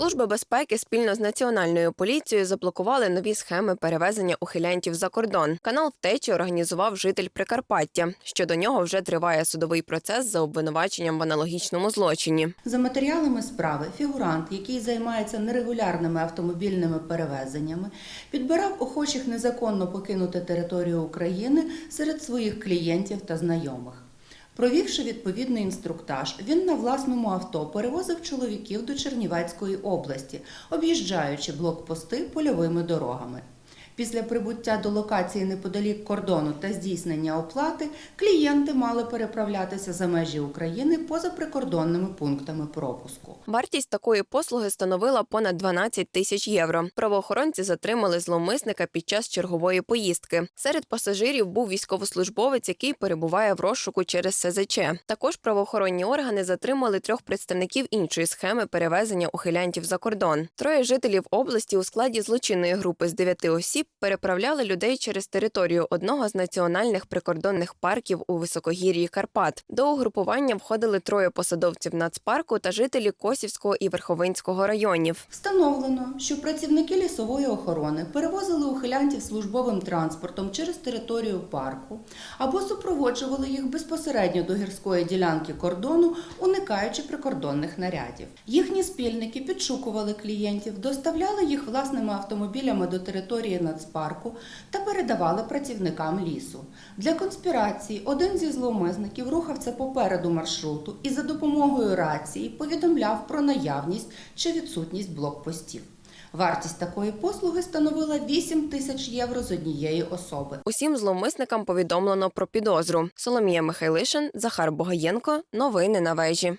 Служба безпеки спільно з національною поліцією заблокували нові схеми перевезення ухилянтів за кордон. Канал втечі організував житель Прикарпаття. Щодо нього вже триває судовий процес за обвинуваченням в аналогічному злочині. За матеріалами справи, фігурант, який займається нерегулярними автомобільними перевезеннями, підбирав охочих незаконно покинути територію України серед своїх клієнтів та знайомих. Провівши відповідний інструктаж, він на власному авто перевозив чоловіків до Чернівецької області, об'їжджаючи блокпости польовими дорогами. Після прибуття до локації неподалік кордону та здійснення оплати клієнти мали переправлятися за межі України поза прикордонними пунктами пропуску. Вартість такої послуги становила понад 12 тисяч євро. Правоохоронці затримали зловмисника під час чергової поїздки. Серед пасажирів був військовослужбовець, який перебуває в розшуку через СЗЧ. Також правоохоронні органи затримали трьох представників іншої схеми перевезення ухилянтів за кордон. Троє жителів області у складі злочинної групи з дев'яти осіб переправляли людей через територію одного з національних прикордонних парків у високогір'ї Карпат. До угрупування входили троє посадовців нацпарку та жителі Косівського і Верховинського районів. Встановлено, що працівники лісової охорони перевозили ухилянтів службовим транспортом через територію парку або супроводжували їх безпосередньо до гірської ділянки кордону, уникаючи прикордонних нарядів. Їхні спільники підшукували клієнтів, доставляли їх власними автомобілями до території нацпарку та передавали працівникам лісу. Для конспірації один зі зловмисників рухався попереду маршруту і за допомогою рації повідомляв про наявність чи відсутність блокпостів. Вартість такої послуги становила 8 тисяч євро з однієї особи. Усім зловмисникам повідомлено про підозру. Соломія Михайлишин, Захар Богоєнко. Новини на вежі.